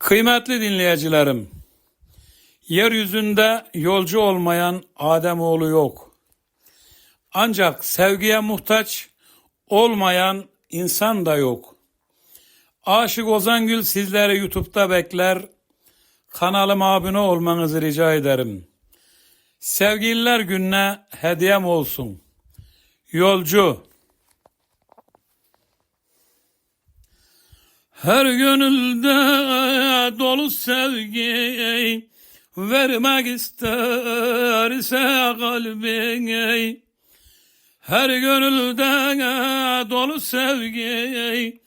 Kıymetli dinleyicilerim, yeryüzünde yolcu olmayan Ademoğlu yok. Ancak sevgiye muhtaç olmayan insan da yok. Aşık Ozangül sizleri YouTube'da bekler. Kanalıma abone olmanızı rica ederim. Sevgililer gününe hediyem olsun. Yolcu Her gönülde dolu sevgi vermek isterse kalbin. Her gönülde dolu sevgi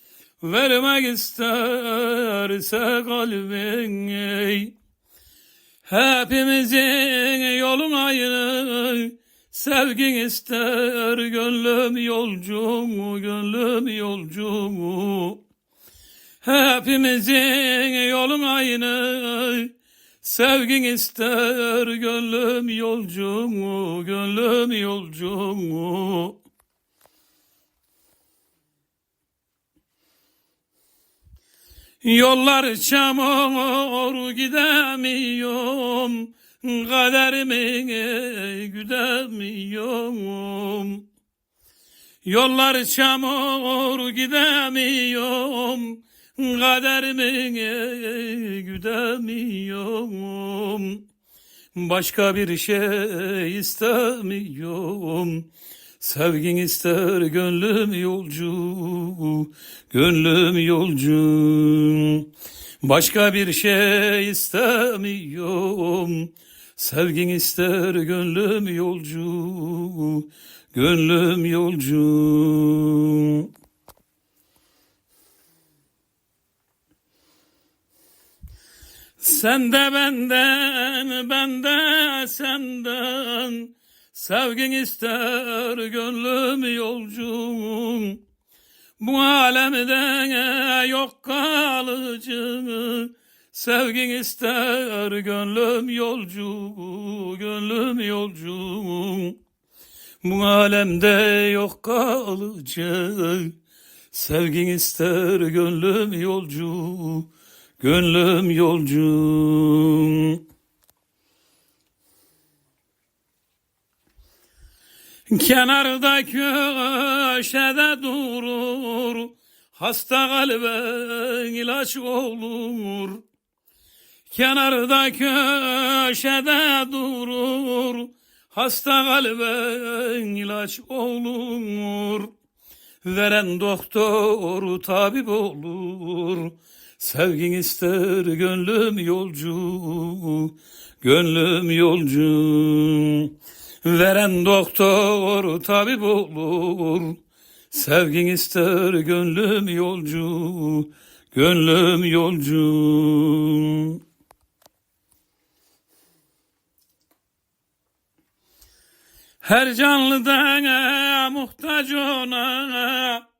vermek isterse kalbin. Hepimizin yolun aynı Sevgin ister gönlüm yolcu gönlüm yolcu Hepimizin yolun aynı. Sevgin ister gönlüm yolcu gönlüm yolcu Yollar çamur gidemiyorum Kaderimi güdemiyorum. Yollar çamur gidemiyorum Kaderimi güdemiyorum. Başka bir şey istemiyorum. Sevgin ister gönlüm yolcu Gönlüm yolcu. Başka bir şey istemiyorum. Sevgin ister gönlüm yolcu Gönlüm yolcu Sen de benden, ben de senden. Sevgin ister gönlüm yolcum. Bu alemde yok kalıcı. Sevgin ister gönlüm yolcu Gönlüm yolcu Bu alemde yok kalıcı. Sevgin ister gönlüm yolcu Gönlüm yolcu Kenarda köşede durur Hasta kalbe ilaç olur. Kenarda köşede durur Hasta kalbe ilaç olur. Veren doktor tabip olur Sevgin ister gönlüm yolcu Gönlüm yolcu Veren doktor tabip olur. Sevgin ister gönlüm yolcu, gönlüm yolcu. Her canlıda muhtaç ona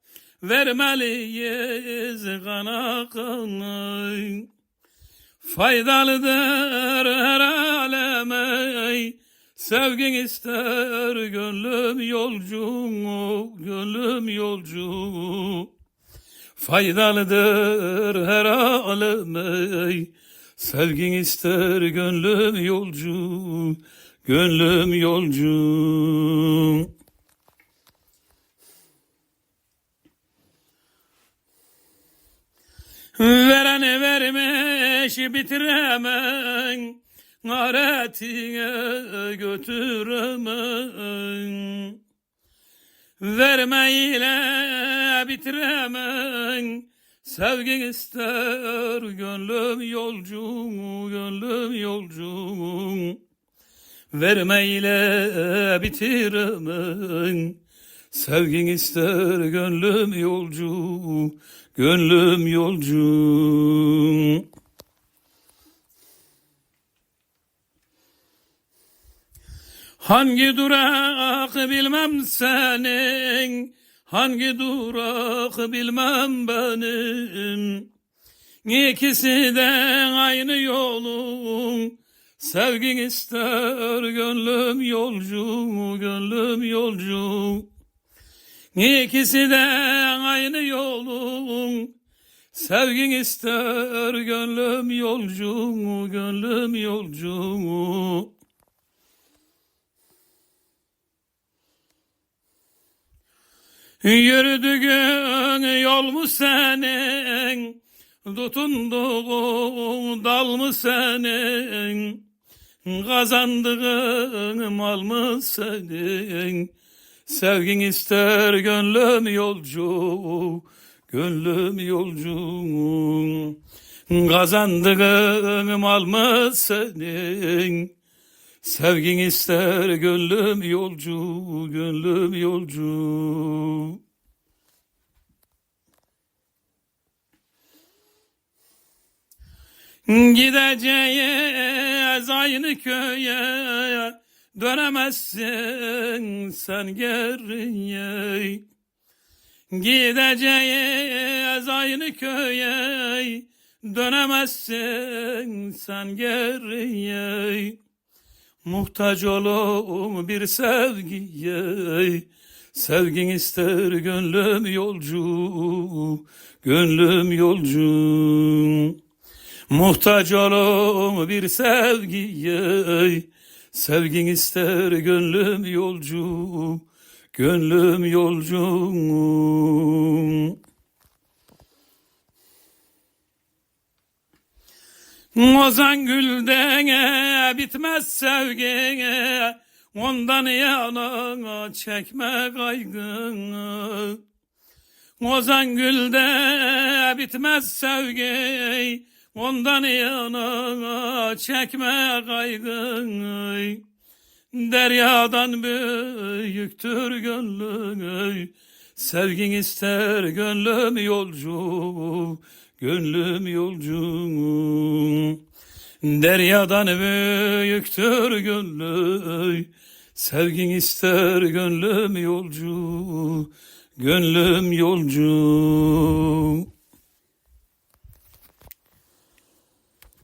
vermeliyiz kana kanı. Faydalıdır her aleme Sevgin ister gönlüm yolcu, gönlüm yolcu. Faydalıdır her aleme. Sevgin ister gönlüm yolcu, gönlüm yolcu. Verene vermiş bitiremem. Garetine götüremem. Verme ile bitiremem. Sevgin ister gönlüm yolcu Gönlüm yolcu. Verme ile bitiremem Sevgin ister gönlüm yolcu Gönlüm yolcu Hangi durak bilmem senin, hangi durak bilmem benim. İkisi de aynı yolun, sevgin ister gönlüm yolcu, gönlüm yolcu. İkisi de aynı yolun, Sevgin ister gönlüm yolcu, gönlüm yolcu. Yürüdüğün yol mu senin, tutunduğun dal mı senin, kazandığın mal mı senin? Sevgin ister gönlüm yolcu, gönlüm yolcu. Kazandığın mal mı senin? Sevgin ister gönlüm yolcu, gönlüm yolcu. Gideceğiz aynı köye, dönemezsin sen geriye. Gideceğiz aynı köye, dönemezsin sen geriye. Muhtaç olum bir sevgiye, sevgin ister gönlüm yolcu, gönlüm yolcu. Muhtaç olum bir sevgiye, sevgin ister gönlüm yolcu, gönlüm yolcu. Ozan gülden bitmez sevgi, ondan yana çekme kaygını. Ozan gülde bitmez sevgi, ondan yana çekme kaygını. Deryadan büyüktür gönlün, sevgin ister gönlüm yolcu, gönlüm yolcu. Deryadan büyüktür gönlüm, sevgin ister gönlüm yolcu, gönlüm yolcu.